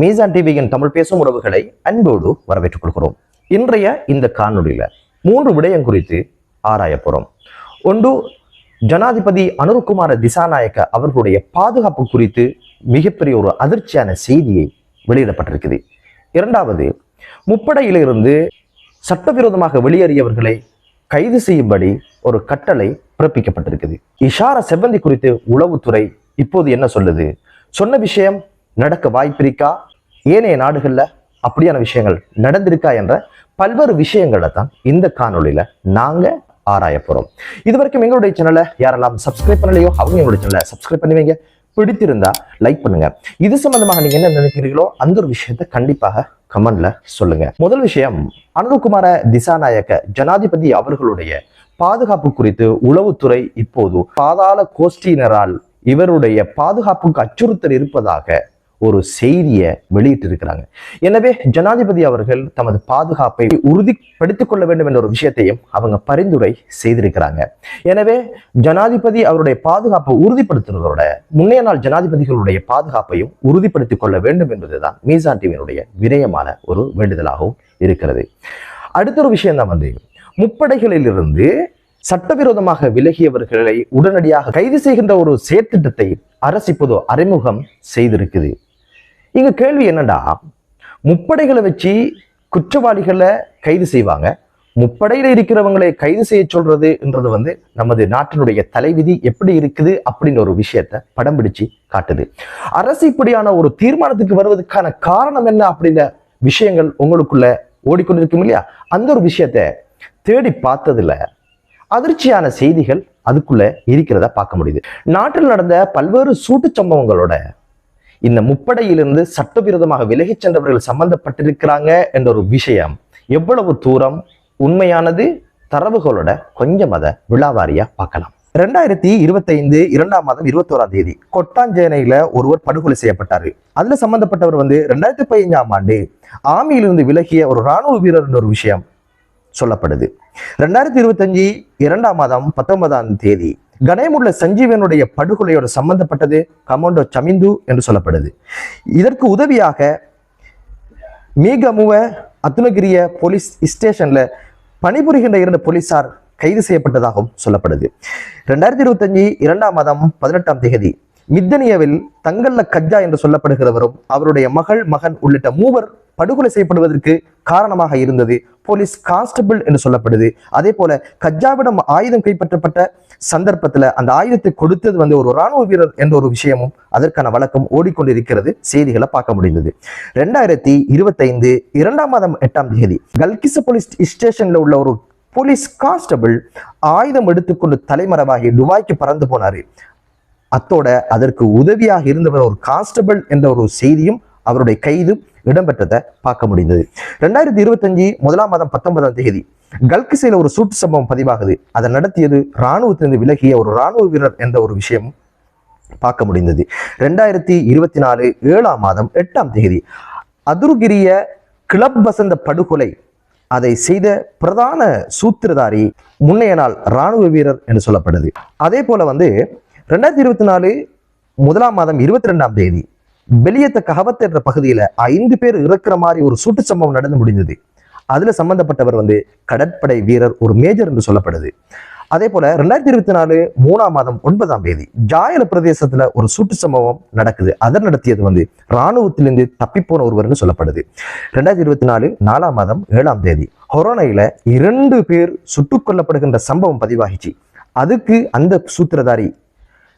மீசான் டிவியின் தமிழ் பேசும் உறவுகளை அன்போடு வரவேற்றுக் கொள்கிறோம். இன்றைய இந்த காணொளியில மூன்று விடயம் குறித்து ஆராய ஒன்று ஜனாதிபதி அனுருகுமார திசாநாயக்க அவர்களுடைய பாதுகாப்பு குறித்து மிகப்பெரிய ஒரு அதிர்ச்சியான செய்தியை வெளியிடப்பட்டிருக்குது. இரண்டாவது முப்படையிலிருந்து சட்டவிரோதமாக வெளியேறியவர்களை கைது செய்யும்படி ஒரு கட்டளை பிறப்பிக்கப்பட்டிருக்குது. இஷார செவ்வந்தி குறித்து உளவுத்துறை இப்போது என்ன சொல்லுது? சொன்ன விஷயம் நடக்க வாய்ப்பிருக்கா? ஏனைய நாடுகளில் அப்படியான விஷயங்கள் நடந்திருக்கா என்ற பல்வேறு விஷயங்களை தான் இந்த காணொலியில் நாங்க ஆராய போகிறோம் இது வரைக்கும் எங்களுடைய சேனலை யாரெல்லாம் சப்ஸ்கிரைப் பண்ணலையோ அவங்க எங்களுடைய சேனலை சப்ஸ்கிரைப் பண்ணுவீங்க. பிடித்திருந்தா லைக் பண்ணுங்க. இது சம்பந்தமாக நீங்க என்ன நினைக்கிறீங்களோ அந்த ஒரு விஷயத்தை கண்டிப்பாக கமெண்ட்ல சொல்லுங்க. முதல் விஷயம் அனுகுமார திசாநாயக்க ஜனாதிபதி அவர்களுடைய பாதுகாப்பு குறித்து உளவுத்துறை இப்போது பாதாள கோஷ்டியினரால் இவருடைய பாதுகாப்புக்கு அச்சுறுத்தல் இருப்பதாக ஒரு செய்தியை வெளியிட்டிருக்கிறாங்க. எனவே ஜனாதிபதி அவர்கள் தமது பாதுகாப்பை உறுதிப்படுத்திக் கொள்ள வேண்டும் என்ற ஒரு விஷயத்தையும் அவங்க பரிந்துரை செய்திருக்கிறாங்க. எனவே ஜனாதிபதி அவருடைய பாதுகாப்பை உறுதிப்படுத்துறதோட முன்னைய நாள் ஜனாதிபதிகளுடைய பாதுகாப்பையும் உறுதிப்படுத்திக் கொள்ள வேண்டும் என்பதுதான் மீசான் டிவியினுடைய வினயமான ஒரு வேண்டுதலாகவும் இருக்கிறது. அடுத்த ஒரு விஷயம் தான் வந்து முப்படைகளிலிருந்து சட்டவிரோதமாக விலகியவர்களை உடனடியாக கைது செய்கின்ற ஒரு செயற்திட்டத்தை அரசு இப்போது அறிமுகம் செய்திருக்குது. இங்கே கேள்வி என்னடா? முப்படைகளை வச்சு குற்றவாளிகளை கைது செய்வாங்க. முப்படையில இருக்கிறவங்களை கைது செய்ய சொல்றதுன்றது வந்து நமது நாட்டினுடைய தலைவிதி எப்படி இருக்குது அப்படின்னு ஒரு விஷயத்த படம் பிடிச்சு காட்டுது. அரசு இப்படியான ஒரு தீர்மானத்துக்கு வருவதற்கான காரணம் என்ன அப்படின்ற விஷயங்கள் உங்களுக்குள்ள ஓடிக்கொண்டிருக்கும் இல்லையா? அந்த ஒரு விஷயத்த தேடி பார்த்ததுல அதிர்ச்சியான செய்திகள் அதுக்குள்ள இருக்கிறத பார்க்க முடியுது. நாட்டில் நடந்த பல்வேறு சூட்டு சம்பவங்களோட இந்த முப்படையிலிருந்து சட்டவிரோதமாக விலகிச் சென்றவர்கள் சம்பந்தப்பட்டிருக்கிறாங்க என்ற ஒரு விஷயம். எவ்வளவு தூரம்? உண்மையானது? தரவுகளோட கொஞ்சம் அதை விழாவாரியா பார்க்கலாம். ரெண்டாயிரத்தி இருபத்தைந்து இரண்டாம் மாதம் இருபத்தோராம் தேதி கொட்டாஞ்சேனையில ஒருவர் படுகொலை செய்யப்பட்டாரு. அதுல சம்பந்தப்பட்டவர் வந்து ரெண்டாயிரத்தி பதினஞ்சாம் ஆண்டு ஆமியிலிருந்து விலகிய ஒரு ராணுவ வீரர் ஒரு விஷயம் சொல்லப்படுது. ரெண்டாயிரத்தி இருபத்தஞ்சு இரண்டாம் மாதம் பத்தொன்பதாம் தேதி கணேமுள்ள சஞ்சீவனுடைய படுகொலையோட சம்பந்தப்பட்டது கமாண்டோ சமிந்து என்று சொல்லப்படுது. இதற்கு உதவியாக மீகமுவ அத்துலகிரிய போலீஸ் ஸ்டேஷன்ல பணிபுரிகின்ற இரண்டு போலீசார் கைது செய்யப்பட்டதாகவும் சொல்லப்படுது. ரெண்டாயிரத்தி இருபத்தஞ்சு இரண்டாம் மாதம் பதினெட்டாம் தேதி மித்தனியவில் தங்கல்ல கஜ்ஜா என்று சொல்லப்படுகிறவரும் அவருடைய மகள் மகன் உள்ளிட்ட மூவர் படுகொலை செய்யப்படுவதற்கு காரணமாக இருந்தது போலீஸ் கான்ஸ்டபிள் என்று சொல்லப்படுது. அதே போல கஜாவிடம் ஆயுதம் கைப்பற்றப்பட்ட சந்தர்ப்பத்துல அந்த ஆயுதத்தை கொடுத்தது வந்து ஒரு ராணுவ வீரர் என்ற ஒரு விஷயமும் அதற்கான வழக்கம் ஓடிக்கொண்டிருக்கிறது. செய்திகளை பார்க்க முடிந்தது. ரெண்டாயிரத்தி இருபத்தைந்து இரண்டாம் மாதம் எட்டாம் தேதி கல்கிச போலீஸ் ஸ்டேஷன்ல உள்ள ஒரு போலீஸ் கான்ஸ்டபிள் ஆயுதம் எடுத்துக்கொண்டு தலைமறைவாகி துபாய்க்கு பறந்து போனாரு. அத்தோட அதற்கு உதவியாக இருந்தவர் ஒரு கான்ஸ்டபிள் என்ற ஒரு செய்தியும் அவருடைய கைது இடம்பெற்றதை பார்க்க முடிந்தது. ரெண்டாயிரத்தி இருபத்தஞ்சு முதலாம் மாதம் பத்தொன்பதாம் தேதி கல்கிசையில் ஒரு சூட்டு சம்பவம் பதிவாகுது. அதை நடத்தியது இராணுவத்திலிருந்து விலகிய ஒரு இராணுவ வீரர் என்ற ஒரு விஷயம் பார்க்க முடிந்தது. ரெண்டாயிரத்தி இருபத்தி நாலு ஏழாம் மாதம் எட்டாம் தேதி அதுருகிரிய கிளப் வசந்த படுகொலை அதை செய்த பிரதான சூத்திரதாரி முன்னைய நாள் இராணுவ வீரர் என்று சொல்லப்படுது அதே போல வந்து ரெண்டாயிரத்தி இருபத்தி நாலு முதலாம் மாதம் இருபத்தி ரெண்டாம் தேதி வெளியத்த கஹவத் என்ற பகுதியில ஐந்து பேர் இறக்குற மாதிரி ஒரு சூட்டு சம்பவம் நடந்து முடிந்தது. அதுல சம்பந்தப்பட்டவர் வந்து கடற்படை வீரர் ஒரு மேஜர் என்று சொல்லப்படுது. அதே போல ரெண்டாயிரத்தி இருபத்தி நாலு மூணாம் மாதம் ஒன்பதாம் தேதி ஜாயல பிரதேசத்துல ஒரு சூட்டு சம்பவம் நடக்குது. அதை நடத்தியது வந்து இராணுவத்திலிருந்து தப்பிப்போன ஒருவர்னு சொல்லப்படுது. ரெண்டாயிரத்தி இருபத்தி நாலு நாலாம் மாதம் ஏழாம் தேதி ஹொரோனையில இரண்டு பேர் சுட்டுக் கொல்லப்படுகின்ற சம்பவம் பதிவாகிச்சு. அதுக்கு அந்த சூத்திரதாரி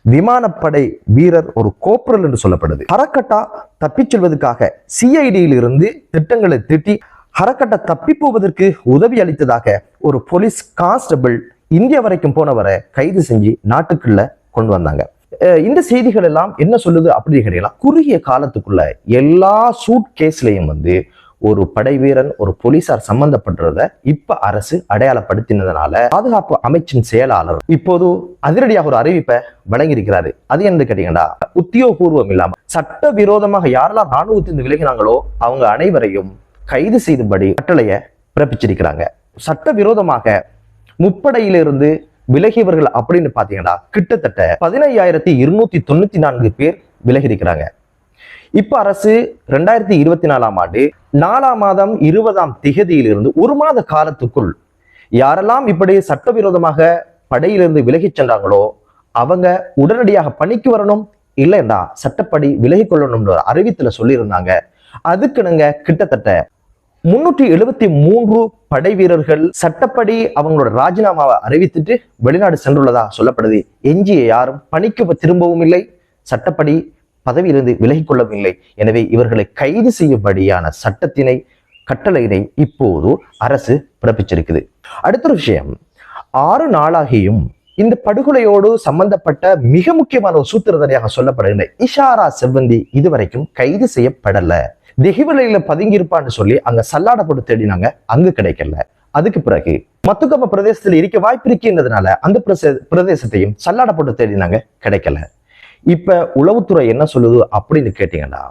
விமானப்படை வீரர் ஒரு கோப்ரல் என்று சொல்லப்படுது. ஹரக்கட்டா தப்பிச் செல்வதற்காக சிஐடியில் இருந்து திட்டங்களை திட்டி ஹரக்கட்டா தப்பி போவதற்கு உதவி அளித்ததாக ஒரு போலீஸ் கான்ஸ்டபிள் இந்தியா வரைக்கும் போனவரை கைது செஞ்சு நாட்டுக்குள்ள கொண்டு வந்தாங்க. அஹ் இந்த செய்திகள் எல்லாம் என்ன சொல்லுது அப்படின்னு கேட்டீங்கன்னா குறுகிய காலத்துக்குள்ள எல்லா சூட் கேஸ்லயும் வந்து ஒரு படை வீரன் ஒரு போலீசார் சம்பந்தப்படுறத இப்ப அரசு அடையாளப்படுத்தினதுனால பாதுகாப்பு அமைச்சின் செயலாளர் இப்போது அதிரடியாக ஒரு அறிவிப்பை வழங்கியிருக்கிறாரு. அது என்ன கேட்டீங்கன்னா உத்தியோகபூர்வம் இல்லாம சட்ட விரோதமாக யாரெல்லாம் ராணுவத்திலிருந்து விலகினாங்களோ அவங்க அனைவரையும் கைது செய்தபடி கட்டளைய பிறப்பிச்சிருக்கிறாங்க. சட்ட விரோதமாக முப்படையிலிருந்து விலகியவர்கள் அப்படின்னு பாத்தீங்கன்னா கிட்டத்தட்ட பதினையாயிரத்தி இருநூத்தி தொண்ணூத்தி நான்கு பேர் விலகி இருக்கிறாங்க இப்ப அரசு ரெண்டாயிரத்தி இருபத்தி நாலாம் ஆண்டு நாலாம் மாதம் இருபதாம் திகதியிலிருந்து ஒரு மாத காலத்துக்குள் யாரெல்லாம் இப்படி சட்டவிரோதமாக படையிலிருந்து விலகிச் சென்றாங்களோ அவங்க உடனடியாக பணிக்கு வரணும் இல்லைண்டா சட்டப்படி விலகி கொள்ளணும்னு ஒரு அறிவித்துல சொல்லியிருந்தாங்க. அதுக்குனுங்க கிட்டத்தட்ட முன்னூற்றி எழுபத்தி மூன்று படை வீரர்கள் சட்டப்படி அவங்களோட ராஜினாமாவை அறிவித்துட்டு வெளிநாடு சென்றுள்ளதா சொல்லப்படுது. எஞ்சிய யாரும் பணிக்கு திரும்பவும் இல்லை. சட்டப்படி பதவியிலிருந்து விலகிக்கொள்ளவில்லை. எனவே இவர்களை கைது செய்யும்படியான சட்டத்தினை கட்டளையினை இப்போது அரசு பிறப்பிச்சிருக்குது. அடுத்த ஒரு விஷயம். ஆறு நாளாகியும் இந்த படுகொலையோடு சம்பந்தப்பட்ட மிக முக்கியமான ஒரு சூத்திரதாரியாக சொல்லப்படுகின்ற இஷாரா செவ்வந்தி இதுவரைக்கும் கைது செய்யப்படல. திகிவலையில பதுங்கியிருப்பான்னு சொல்லி அங்க சல்லாட போட்டு தேடினாங்க அங்கு கிடைக்கல. அதுக்கு பிறகு மத்துக்கம்ம பிரதேசத்தில் இருக்க வாய்ப்பு இருக்கின்றதுனால அந்த பிரதேசத்தையும் சல்லாட போட்டு தேடினாங்க கிடைக்கல. இப்ப உளவுத்துறை என்ன சொல்லுது அப்படின்னு கேட்டீங்கன்னா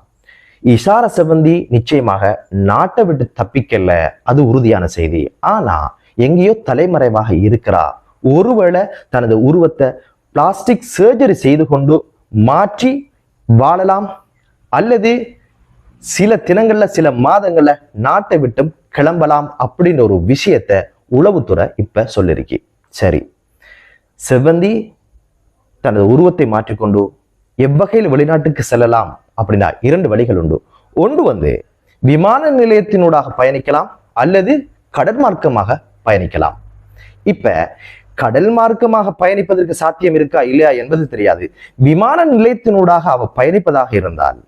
இஷார செவந்தி நிச்சயமாக நாட்டை விட்டு தப்பிக்கல அது உறுதியான செய்தி. ஆனா எங்கேயோ தலைமறைவாக இருக்கிறா. ஒருவேளை தனது உருவத்தை பிளாஸ்டிக் சர்ஜரி செய்து கொண்டு மாற்றி வாழலாம் அல்லது சில தினங்கள்ல சில மாதங்கள்ல நாட்டை விட்டும் கிளம்பலாம் அப்படின்ற ஒரு விஷயத்த உளவுத்துறை இப்ப சொல்லிருக்கு. சரி. செவ்வந்தி தனது உருவத்தை மாற்றிக்கொண்டு எவ்வகையில் வெளிநாட்டுக்கு செல்லலாம் அப்படின்னா இரண்டு வழிகள் உண்டு. ஒன்று வந்து விமான நிலையத்தினூடாக பயணிக்கலாம் அல்லது கடல் மார்க்கமாக பயணிக்கலாம். இப்ப கடல் மார்க்கமாக பயணிப்பதற்கு சாத்தியம் இருக்கா இல்லையா என்பது தெரியாது. விமான நிலையத்தினூடாக அவ பயணிப்பதாக இருந்தால்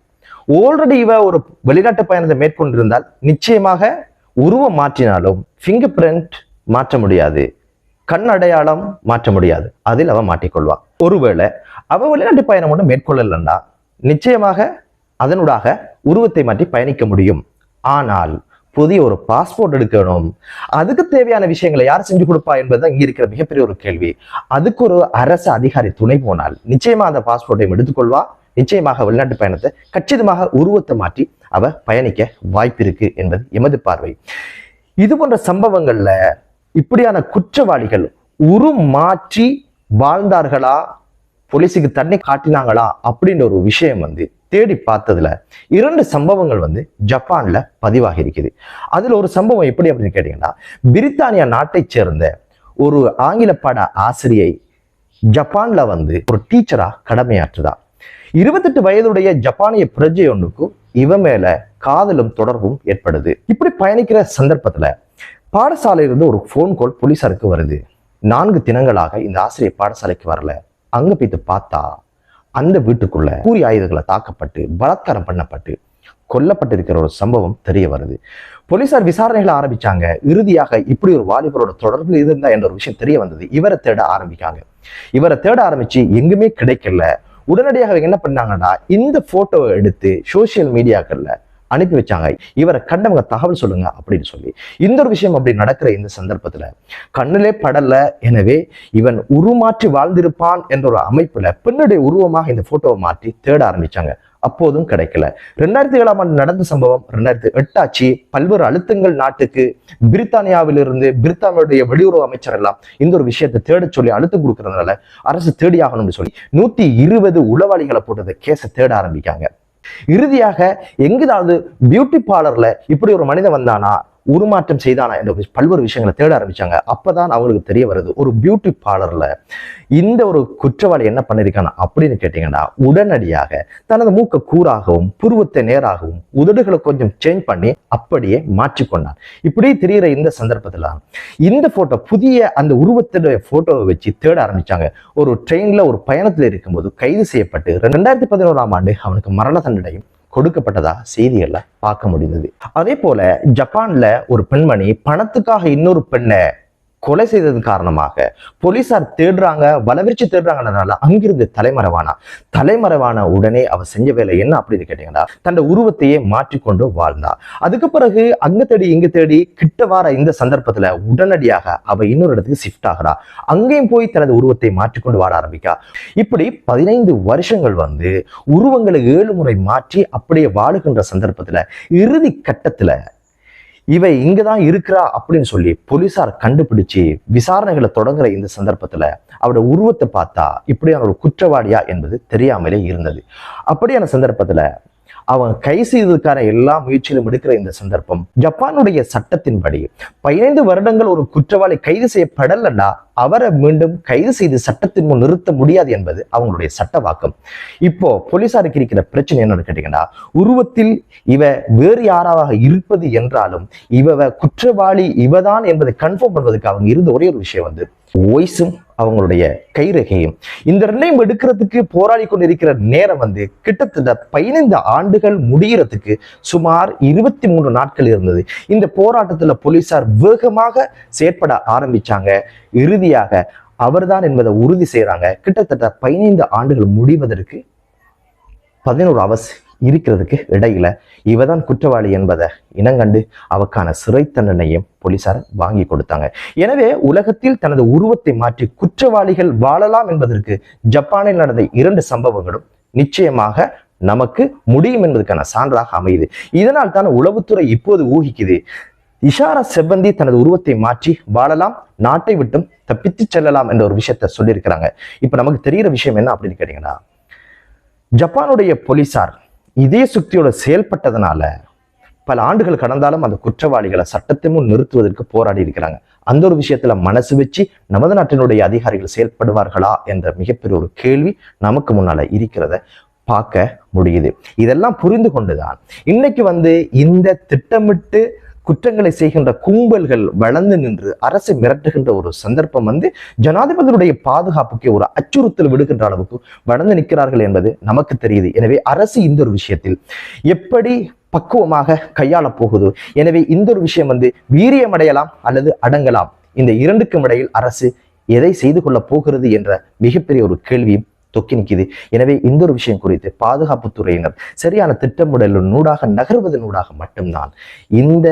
ஆல்ரெடி இவ ஒரு வெளிநாட்டு பயணத்தை மேற்கொண்டிருந்தால் நிச்சயமாக உருவம் மாற்றினாலும் ஃபிங்கர் பிரிண்ட் மாற்ற முடியாது கண் அடையாளம் மாற்ற முடியாது. அதில் அவ மாட்டிக்கொள்வான் ஒருவேளை அவ வெளிநாட்டு பயணம் ஒன்று மேற்கொள்ளலண்டா நிச்சயமாக அதனூடாக உருவத்தை மாற்றி பயணிக்க முடியும். ஆனால் புதிய ஒரு பாஸ்போர்ட் எடுக்கணும். அதுக்கு தேவையான விஷயங்களை யார் செஞ்சு கொடுப்பா என்பது இங்க இருக்கிற மிகப்பெரிய ஒரு கேள்வி. அதுக்கு ஒரு அரசு அதிகாரி துணை போனால் நிச்சயமா அந்த பாஸ்போர்ட்டையும் எடுத்துக்கொள்வா. நிச்சயமாக வெளிநாட்டு பயணத்தை கச்சிதமாக உருவத்தை மாற்றி அவ பயணிக்க வாய்ப்பு இருக்கு என்பது எமது பார்வை. இது போன்ற சம்பவங்கள்ல இப்படியான குற்றவாளிகள் உருமாற்றி வாழ்ந்தார்களா? போலீஸுக்கு தண்ணி காட்டினாங்களா? அப்படின்ற ஒரு விஷயம் வந்து தேடி பார்த்ததுல இரண்டு சம்பவங்கள் வந்து ஜப்பான்ல பதிவாகி இருக்குது. அதுல ஒரு சம்பவம் எப்படி அப்படின்னு கேட்டீங்கன்னா பிரித்தானியா நாட்டை சேர்ந்த ஒரு ஆங்கில பாட ஆசிரியை ஜப்பான்ல வந்து ஒரு டீச்சரா கடமையாற்றுதா. இருபத்தெட்டு வயதுடைய ஜப்பானிய பிரஜை ஒன்றுக்கு இவ மேல காதலும் தொடர்பும் ஏற்படுது. இப்படி பயணிக்கிற சந்தர்ப்பத்துல பாடசாலையிலிருந்து ஒரு ஃபோன் கால் போலீசாருக்கு வருது. நான்கு தினங்களாக இந்த ஆசிரியர் பாடசாலைக்கு வரல. அங்க போயிட்டு பார்த்தா அந்த வீட்டுக்குள்ள கூறி ஆயுதங்களை தாக்கப்பட்டு பலாத்காரம் பண்ணப்பட்டு கொல்லப்பட்டிருக்கிற ஒரு சம்பவம் தெரிய வருது. போலீசார் விசாரணைகளை ஆரம்பிச்சாங்க. இறுதியாக இப்படி ஒரு வாலிபரோட தொடர்பு இருந்தா என்ற ஒரு விஷயம் தெரிய வந்தது. இவரை தேட ஆரம்பிக்காங்க. இவரை தேட ஆரம்பிச்சு எங்குமே கிடைக்கல. உடனடியாக அவங்க என்ன பண்ணாங்கன்னா இந்த போட்டோவை எடுத்து சோசியல் மீடியாக்கள்ல அனுப்பி வச்சாங்க. இவரை கண்டவங்க தகவல் சொல்லுங்க அப்படின்னு சொல்லி. இந்த ஒரு விஷயம் அப்படி நடக்கிற இந்த சந்தர்ப்பத்தில் கண்ணிலே படல எனவே இவன் உருமாற்றி வாழ்ந்திருப்பான் என்ற ஒரு அமைப்பில் பெண்ணுடைய உருவமாக இந்த போட்டோவை மாற்றி தேட ஆரம்பிச்சாங்க. அப்போதும் கிடைக்கல. ரெண்டாயிரத்தி ஏழாம் ஆண்டு நடந்த சம்பவம் ரெண்டாயிரத்தி எட்டாச்சு பல்வேறு அழுத்தங்கள் நாட்டுக்கு பிரித்தானியாவிலிருந்து பிரித்தானியுடைய வெளியுறவு அமைச்சர் எல்லாம் இந்த ஒரு விஷயத்தை தேட சொல்லி அழுத்தம் கொடுக்கறதுனால அரசு தேடி ஆகணும்னு சொல்லி நூத்தி இருபது உளவாளிகளை போட்டதை கேஸை தேட ஆரம்பிக்காங்க. இறுதியாக எங்கிதாவது பியூட்டி பார்லர்ல இப்படி ஒரு மனிதன் வந்தானா? உருமாற்றம் செய்தானா என்ற பல்வேறு விஷயங்களை தேட ஆரம்பிச்சாங்க. அப்பதான் அவங்களுக்கு தெரிய வருது ஒரு பியூட்டி பார்லர்ல இந்த ஒரு குற்றவாளி என்ன பண்ணிருக்கானா அப்படின்னு கேட்டீங்கன்னா உடனடியாக தனது மூக்க கூறாகவும் புருவத்தை நேராகவும் உதடுகளை கொஞ்சம் சேஞ்ச் பண்ணி அப்படியே மாற்றிக்கொண்டான். இப்படி தெரிகிற இந்த சந்தர்ப்பத்துல இந்த போட்டோ புதிய அந்த உருவத்துடைய போட்டோவை வச்சு தேட ஆரம்பிச்சாங்க. ஒரு ட்ரெயின்ல ஒரு பயணத்துல இருக்கும்போது கைது செய்யப்பட்டு ரெண்டாயிரத்தி பதினோராம் ஆண்டு அவனுக்கு மரண தண்டனையும் கொடுக்கப்பட்டதா செய்திகளை பார்க்க முடிந்தது. அதே போல ஜப்பான்ல ஒரு பெண்மணி பணத்துக்காக இன்னொரு பெண்ணை கொலை செய்தது காரணமாக போலீசார் தேடுறாங்க வளவிரிச்சு தேடுறாங்கன்றதுனால அங்கிருந்து தலைமறைவானா? தலைமறைவான உடனே அவ செஞ்ச வேலை என்ன அப்படின்னு கேட்டீங்கன்னா தன்னோட உருவத்தையே மாற்றிக்கொண்டு வாழ்ந்தா அதுக்கு பிறகு அங்க தேடி இங்க தேடி கிட்ட வார இந்த சந்தர்ப்பத்துல உடனடியாக அவ இன்னொரு இடத்துக்கு ஷிஃப்ட் ஆகிறா அங்கேயும் போய் தனது உருவத்தை மாற்றிக்கொண்டு வாழ ஆரம்பிக்கா. இப்படி பதினைந்து வருஷங்கள் வந்து உருவங்களை ஏழு முறை மாற்றி அப்படியே வாழுகின்ற சந்தர்ப்பத்துல இறுதி கட்டத்துல இவ இங்கதான் இருக்கிறா அப்படின்னு சொல்லி போலீசார் கண்டுபிடிச்சு விசாரணைகளை தொடங்குற இந்த சந்தர்ப்பத்துல அவரோட உருவத்தை பார்த்தா இப்படியான ஒரு குற்றவாளியா என்பது தெரியாமலே இருந்தது. அப்படியான சந்தர்ப்பத்துல அவன் கை செய்ததுக்கான எல்லா முயற்சியிலும் எடுக்கிற இந்த சந்தர்ப்பம். ஜப்பானுடைய சட்டத்தின்படி பதினைந்து வருடங்கள் ஒரு குற்றவாளி கைது செய்யப்படலன்னா அவரை மீண்டும் கைது செய்து சட்டத்தின் முன் நிறுத்த முடியாது என்பது அவங்களுடைய சட்ட வாக்கம் இப்போ போலீசாருக்கு இருக்கிற பிரச்சனை என்னன்னு கேட்டீங்கன்னா உருவத்தில் இவ வேறு யாராக இருப்பது என்றாலும் இவ குற்றவாளி இவதான் என்பதை கன்ஃபார்ம் பண்ணுவதற்கு அவங்க இருந்த ஒரே ஒரு விஷயம் வந்து வாய்ஸும் அவங்களுடைய கைரகையும். இந்த நிர்ணயம் எடுக்கிறதுக்கு போராடி கொண்டிருக்கிற நேரம் வந்து கிட்டத்தட்ட பதினைந்து ஆண்டுகள் முடிகிறதுக்கு சுமார் இருபத்தி மூன்று நாட்கள் இருந்தது. இந்த போராட்டத்துல போலீசார் வேகமாக செயற்பட ஆரம்பிச்சாங்க. இறுதியாக அவர்தான் என்பதை உறுதி செய்கிறாங்க கிட்டத்தட்ட பதினைந்து ஆண்டுகள் முடிவதற்கு பதினோரு அவசியம் இருக்கிறதுக்கு இடையில இவதான் குற்றவாளி என்பதை இனங்கண்டு அவக்கான சிறை தண்டனையும் போலீசார் வாங்கி கொடுத்தாங்க. எனவே உலகத்தில் தனது உருவத்தை மாற்றி குற்றவாளிகள் வாழலாம் என்பதற்கு ஜப்பானில் நடந்த இரண்டு சம்பவங்களும் நிச்சயமாக நமக்கு முடியும் என்பதற்கான சான்றாக அமையுது. இதனால் தான் உளவுத்துறை இப்போது ஊகிக்குது இஷாரா செவ்வந்தி தனது உருவத்தை மாற்றி வாழலாம் நாட்டை விட்டும் தப்பித்து செல்லலாம் என்ற ஒரு விஷயத்த சொல்லியிருக்கிறாங்க. இப்ப நமக்கு தெரிகிற விஷயம் என்ன அப்படின்னு கேட்டீங்கன்னா ஜப்பானுடைய போலீசார் இதே சுக்தியோட செயல்பட்டதுனால பல ஆண்டுகள் கடந்தாலும் அந்த குற்றவாளிகளை சட்டத்தை முன் நிறுத்துவதற்கு போராடி இருக்கிறாங்க. அந்த ஒரு விஷயத்துல மனசு வச்சு நமது நாட்டினுடைய அதிகாரிகள் செயல்படுவார்களா என்ற மிகப்பெரிய ஒரு கேள்வி நமக்கு முன்னால இருக்கிறத பார்க்க முடியுது. இதெல்லாம் புரிந்து கொண்டுதான் இன்னைக்கு வந்து இந்த திட்டமிட்டு குற்றங்களை செய்கின்ற கும்பல்கள் வளர்ந்து நின்று அரசை மிரட்டுகின்ற ஒரு சந்தர்ப்பம் வந்து ஜனாதிபதியுடைய பாதுகாப்புக்கு ஒரு அச்சுறுத்தல் விடுகின்ற அளவுக்கு வளர்ந்து நிற்கிறார்கள் என்பது நமக்கு தெரியுது. எனவே அரசு இந்த ஒரு விஷயத்தில் எப்படி பக்குவமாக கையாள போகுது? எனவே இந்த ஒரு விஷயம் வந்து வீரியம் அடையலாம் அல்லது அடங்கலாம். இந்த இரண்டுக்கும் இடையில் அரசு எதை செய்து கொள்ள போகிறது என்ற மிகப்பெரிய ஒரு கேள்வியும் தொக்கி நிற்கிது எனவே இந்த ஒரு விஷயம் குறித்து பாதுகாப்புத்துறையினர் சரியான திட்டமிடலின் நூடாக நகர்வதனூடாக மட்டும்தான் இந்த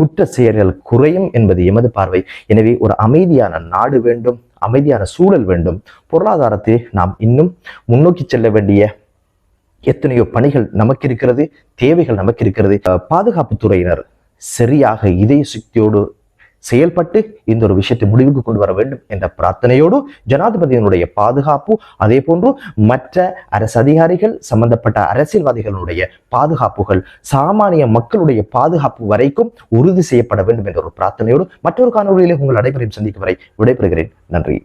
குற்ற செயல்கள் குறையும் என்பது எமது பார்வை. எனவே ஒரு அமைதியான நாடு வேண்டும் அமைதியான சூழல் வேண்டும். பொருளாதாரத்தை நாம் இன்னும் முன்னோக்கி செல்ல வேண்டிய எத்தனையோ பணிகள் நமக்கு இருக்கிறது தேவைகள் நமக்கு இருக்கிறது பாதுகாப்புத்துறையினர் சரியாக இதய சக்தியோடு செயல்பட்டு இந்த ஒரு விஷயத்தை முடிவுக்கு கொண்டு வர வேண்டும் என்ற பிரார்த்தனையோடு ஜனாதிபதியினுடைய பாதுகாப்பு அதே போன்று மற்ற அரசு அதிகாரிகள் சம்பந்தப்பட்ட அரசியல்வாதிகளுடைய பாதுகாப்புகள் சாமானிய மக்களுடைய பாதுகாப்பு வரைக்கும் உறுதி செய்யப்பட வேண்டும் என்ற ஒரு பிரார்த்தனையோடு மற்றொரு காணொலியிலே உங்கள் அனைவரையும் சந்திக்கும் வரை விடைபெறுகிறேன். நன்றி.